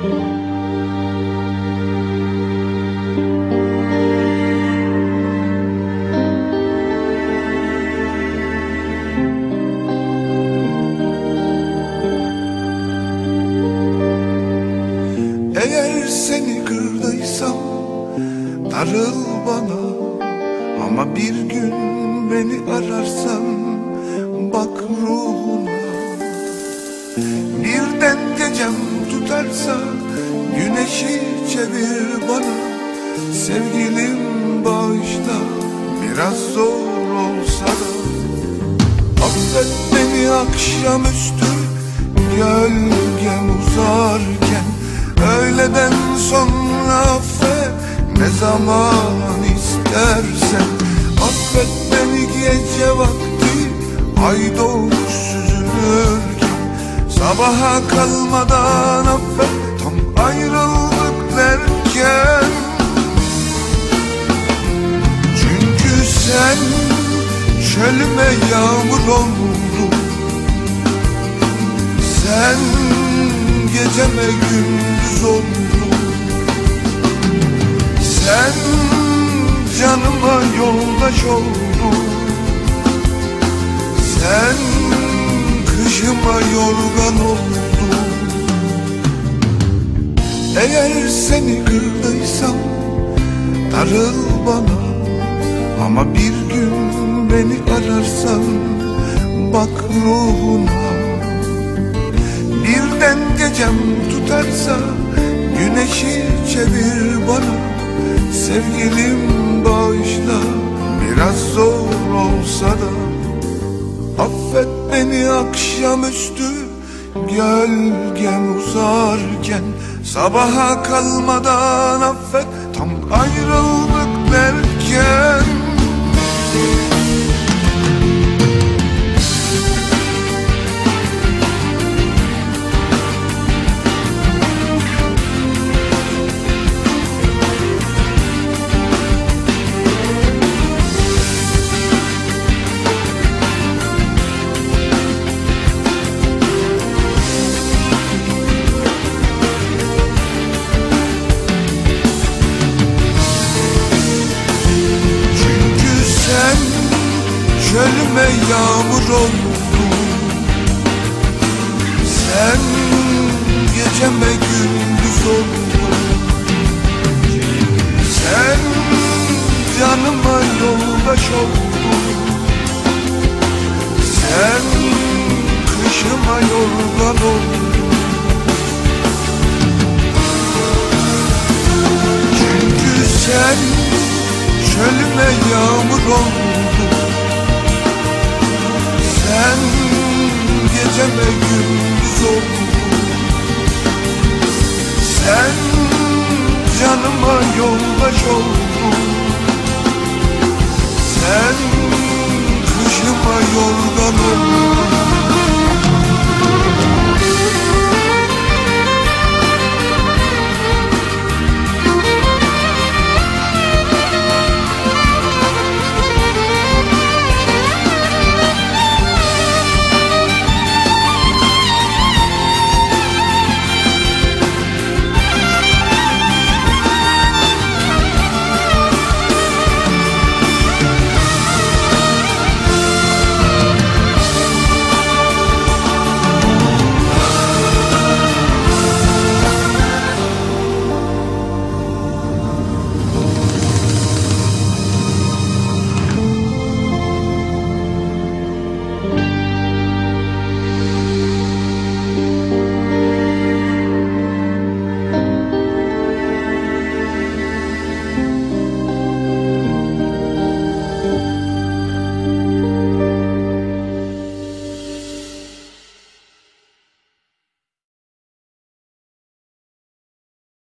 Eğer seni kırdıysam darıl bana. Ama bir gün beni ararsan bak ruhuna Birden gecem tut tutarsa güneşi çevir bana. Sevgilim bağışla biraz zor olsa da. Affet beni akşamüstü gölgem uzarken. Öğleden sonra affet ne zaman istersen. Affet beni gece vakti ay doğmuş süzülürken Sabaha kalmadan affet tam ayrıldık derken. Çünkü sen çölüme yağmur oldun Sen geceme gündüz oldun Sen canıma yoldaş oldun. Sen kışıma yorgan oldun Eğer seni kırdıysam darıl bana. Ama bir gün beni ararsan bak ruhuna Birden gecem tutarsa güneşi çevir bana. Sevgilim bağışla biraz zor olsa da Affet beni akşamüstü gölgem uzarken Sabaha kalmadan affet tam ayrıldık çölüme yağmur oldun Sen geceme gündüz oldun. Sen canıma yoldaş oldun. Sen kışıma yorgan oldun. Çünkü sen çölüme yağmur oldun geceme gündüz Sen canıma yoldaş oldun. Sen kışıma yorgan oldun